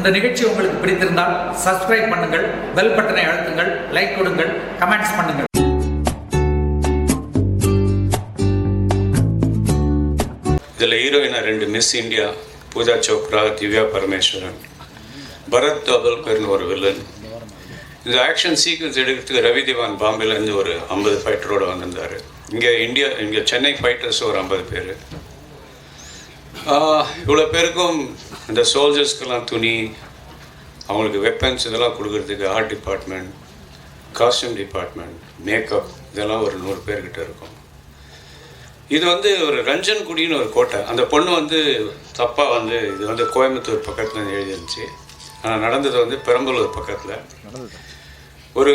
இந்த நிகழ்ச்சி உங்களுக்கு பிடித்திருந்தால் சப்ஸ்கிரைப் பண்ணுங்கள் பெல் பட்டனை அழுத்துங்கள் லைக் கொடுங்கள் கமெண்ட்ஸ் பண்ணுங்கள். இதில் ஹீரோயினா ரெண்டு மிஸ் இந்தியா பூஜா சோப்ரா திவ்யா பரமேஸ்வரன் பரத் தோபல்கர்னு ஒரு வில்லன் இந்த ஆக்ஷன் சீக்வன்ஸ் எடுக்கிறதுக்கு ரவி திவான் பாம்பேலேருந்து ஒரு ஐம்பது ஃபைட்டரோடு வந்திருந்தார். இங்கே இந்தியா இங்கே சென்னை ஃபைட்டர்ஸ் ஒரு ஐம்பது பேர். இவ்வளோ பேருக்கும் இந்த சோல்ஜர்ஸ்க்கெல்லாம் துணி அவங்களுக்கு வெப்பன்ஸ் இதெல்லாம் கொடுக்கறதுக்கு art department costume department makeup இதெல்லாம் ஒரு நூறு பேர்கிட்ட இருக்கும். இது வந்து ஒரு ரஞ்சன் குடின்னு ஒரு கோட்டை. அந்த பொண்ணு வந்து தப்பாக வந்து இது வந்து கோயம்புத்தூர் பக்கத்தில் எழுதிருந்துச்சு. ஆனால் நடந்தது வந்து பெரம்பலூர் பக்கத்தில். ஒரு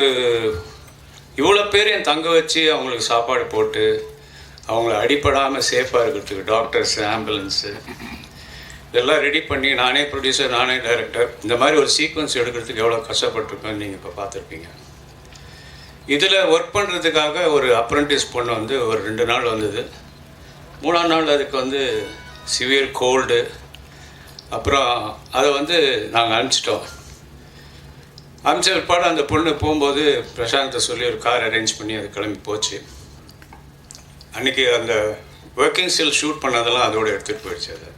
இவ்வளோ பேர் என் தங்க வச்சு அவங்களுக்கு சாப்பாடு போட்டு அவங்கள அடிப்படாமல் சேஃபாக இருக்கிறதுக்கு டாக்டர்ஸ் ஆம்புலன்ஸு இதெல்லாம் ரெடி பண்ணி நானே ப்ரொடியூசர் நானே டைரக்டர் இந்த மாதிரி ஒரு சீக்வன்ஸ் எடுக்கிறதுக்கு எவ்வளோ கஷ்டப்பட்டிருக்கேன்னு நீங்கள் இப்போ பார்த்துருப்பீங்க. இதில் ஒர்க் பண்ணுறதுக்காக ஒரு அப்ரண்டிஸ் பொண்ணு வந்து ஒரு ரெண்டு நாள் வந்தது. மூணாம் நாள் அதுக்கு வந்து சிவியர் கோல்டு அப்புறம் அதை வந்து நாங்கள் அனுப்பிச்சிட்டோம். அனுப்பிச்ச பிற்பாடு அந்த பொண்ணு போகும்போது பிரசாந்தை சொல்லி ஒரு கார் அரேஞ்ச் பண்ணி அது கிளம்பி போச்சு. அன்றைக்கி அந்த ஒர்க்கிங் ஸ்டில் ஷூட் பண்ணதெல்லாம் அதோட எடுத்துகிட்டு போயிடுச்சு அது.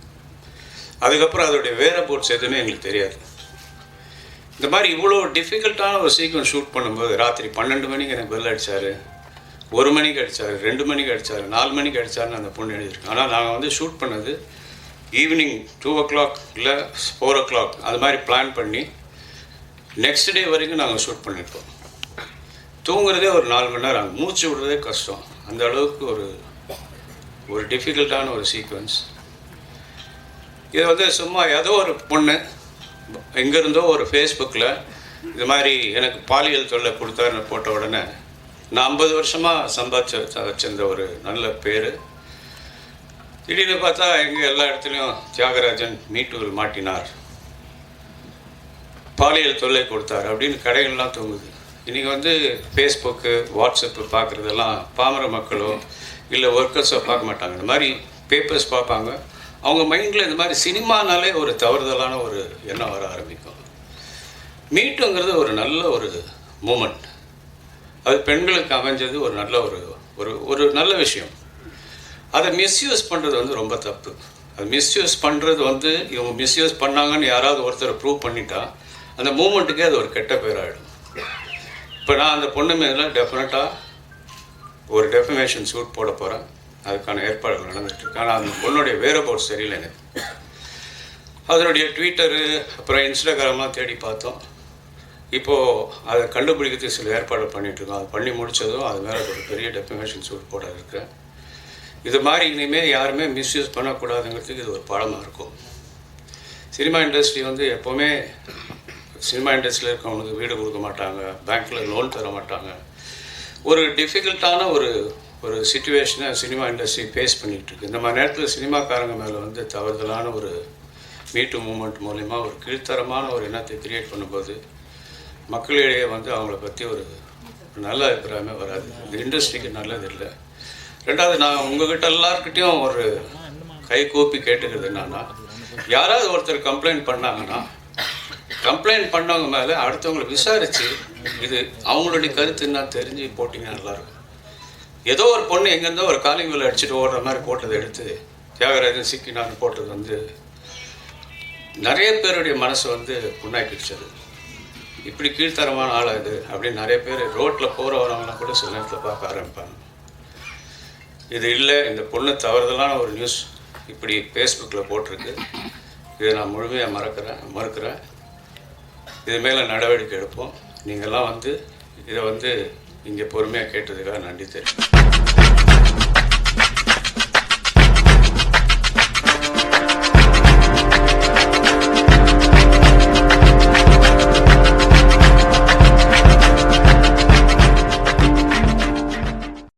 அதுக்கப்புறம் அதோடைய வேற போட்ஸ் எதுவுமே எங்களுக்கு தெரியாது. இந்த மாதிரி இவ்வளோ டிஃபிகல்ட்டான ஒரு சீக்வன்ஸ் ஷூட் பண்ணும்போது ராத்திரி பன்னெண்டு மணிக்கு எனக்கு பெல் அடித்தார் ஒரு மணிக்கு அடித்தார் ரெண்டு மணிக்கு அடித்தார் நாலு மணிக்கு அடித்தாருன்னு அந்த பொண்ணு எழுதியிருக்கேன் ஆனால் நாங்கள் வந்து ஷூட் பண்ணது ஈவினிங் டூ ஓ கிளாக் இல்லை ஃபோர் ஓ கிளாக் அது மாதிரி பிளான் பண்ணி நெக்ஸ்ட் டே வரைக்கும் நாங்கள் ஷூட் பண்ணியிருக்கோம். தூங்குறதே ஒரு நாலு மணி நேரம் ஆகும் மூச்சு விடுறதே கஷ்டம். அந்த அளவுக்கு ஒரு ஒரு டிஃபிகல்ட்டான ஒரு சீக்வன்ஸ் இது வந்து சும்மா ஏதோ ஒரு பொண்ணு எங்கேருந்தோ ஒரு ஃபேஸ்புக்கில் இது மாதிரி எனக்கு பாலியல் தொல்லை கொடுத்தாருன்னு போட்ட உடனே நான் ஐம்பது வருஷமாக சம்பாதிச்ச வச்சிருந்த ஒரு நல்ல பேர். திடீர்னு பார்த்தா எங்கே எல்லா இடத்துலையும் தியாகராஜன் மீட்டூர் மாட்டினார். பாலியல் தொல்லை கொடுத்தார் அப்படின்னு கடைகள்லாம் தூங்குது. இன்றைக்கி வந்து ஃபேஸ்புக்கு வாட்ஸ்அப்பு பார்க்குறதெல்லாம் பாமர மக்களோ இல்லை ஒர்க்கர்ஸோ பார்க்க மாட்டாங்க. இந்த மாதிரி பேப்பர்ஸ் பார்ப்பாங்க. அவங்க மைண்டில் இந்த மாதிரி சினிமானாலே ஒரு தவறுதலான ஒரு எண்ணம் வர ஆரம்பிக்கும். மீட்டுங்கிறது ஒரு நல்ல ஒரு மூமெண்ட் அது பெண்களுக்கு அமைஞ்சது ஒரு நல்ல ஒரு ஒரு ஒரு நல்ல விஷயம். அதை மிஸ்யூஸ் பண்ணுறது வந்து ரொம்ப தப்பு. அது மிஸ்யூஸ் பண்ணுறது வந்து இவங்க மிஸ்யூஸ் பண்ணாங்கன்னு யாராவது ஒருத்தர் ப்ரூவ் பண்ணிட்டா அந்த மூமெண்ட்டுக்கே அது ஒரு கெட்ட பேராகிடும் இப்போ நான் அந்த பொண்ணு மேலே டெஃபினட்டாக ஒரு டெஃபமேஷன் சூட் போட போகிறேன் அதுக்கான ஏற்பாடுகள் நடந்துட்டுருக்கு ஆனால் அந்த பொண்ணுடைய வேற போர்ட் சரியில்லை எனக்கு. அதனுடைய ட்விட்டரு அப்புறம் இன்ஸ்டாகிராம்லாம் தேடி பார்த்தோம். இப்போது அதை கண்டுபிடிக்கிறதுக்கு சில ஏற்பாடு பண்ணிகிட்ருக்கோம் அது பண்ணி முடித்ததும் அது மேலே ஒரு பெரிய டெஃபமேஷன் சூட் போட இருக்கேன் இது மாதிரி இனிமேல் யாருமே மிஸ்யூஸ் பண்ணக்கூடாதுங்கிறதுக்கு இது ஒரு பாடமாக இருக்கும். சினிமா இண்டஸ்ட்ரி வந்து எப்போவுமே சினிமா இண்டஸ்ட்ரியில் இருக்கவங்களுக்கு வீடு கொடுக்க மாட்டாங்க பேங்க்கில் லோன் தர மாட்டாங்க. ஒரு டிஃபிகல்ட்டான ஒரு ஒரு சுச்சுவேஷனை சினிமா இண்டஸ்ட்ரி ஃபேஸ் பண்ணிகிட்டு இருக்கு. இந்த மாதிரி நேரத்தில் சினிமாக்காரங்க மேலே வந்து தவறுதலான ஒரு மீட்டு மூமெண்ட் மூலிமா ஒரு கீழ்த்தரமான ஒரு எண்ணத்தை கிரியேட் பண்ணும்போது மக்களிடையே வந்து அவங்கள பற்றி ஒரு நல்ல அபிப்பிராயமே வராது. இந்த இண்டஸ்ட்ரிக்கு நல்லது இல்லை. ரெண்டாவது நான் உங்ககிட்ட எல்லாருக்கிட்டையும் ஒரு கை கூப்பி கேட்டுக்கிறது என்னன்னா யாராவது ஒருத்தர் கம்ப்ளைண்ட் பண்ணாங்கன்னா கம்ப்ளைண்ட் பண்ணவங்க மேலே அடுத்தவங்களை விசாரித்து இது அவங்களுடைய கருத்து என்ன தெரிஞ்சு போட்டிங்கன்னா நல்லாயிருக்கும். ஏதோ ஒரு பொண்ணு எங்கேருந்தோ ஒரு காலிங் வேலை அடிச்சுட்டு ஓடுற மாதிரி போட்டதை எடுத்து தியாகராஜன் சிக்கினான்னு போட்டது வந்து நிறைய பேருடைய மனசு வந்து புண்ணாக்கிடுச்சு அது இப்படி கீழ்த்தரமான ஆளாக இது அப்படின்னு நிறைய பேர் ரோட்டில் போகிறவரவங்களாம் கூட சில நேரத்தில் பார்க்க ஆரம்பிப்பாங்க. இது இல்லை இந்த பொண்ணு தவறுதலான ஒரு நியூஸ் இப்படி ஃபேஸ்புக்கில் போட்டிருக்கு. இதை நான் முழுமையாக மறக்கிறேன் மறுக்கிறேன். இது மேலே நடவடிக்கை எடுப்போம். நீங்கள்லாம் வந்து இதை வந்து இங்கே பொறுமையாக கேட்டதுக்காக நன்றி தெரியும்